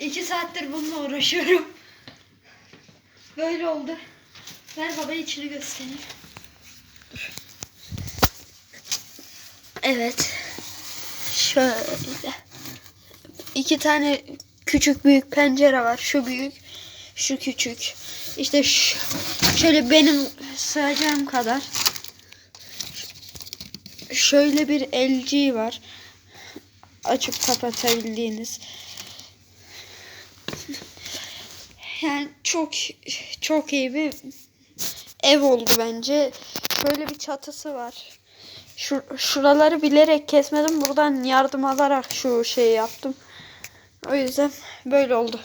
iki saattir bununla uğraşıyorum. Böyle oldu. Ver baba içini göstereyim. Evet. Şöyle. İki tane küçük büyük pencere var. Şu büyük, şu küçük. İşte şu, şöyle benim sığacağım kadar. Şöyle bir LG var. Açıp kapatabildiğiniz. Yani çok çok iyi bir ev oldu bence. Şöyle bir çatısı var. Şu, şuraları bilerek kesmedim. Buradan yardım alarak şu şeyi yaptım. O yüzden böyle oldu.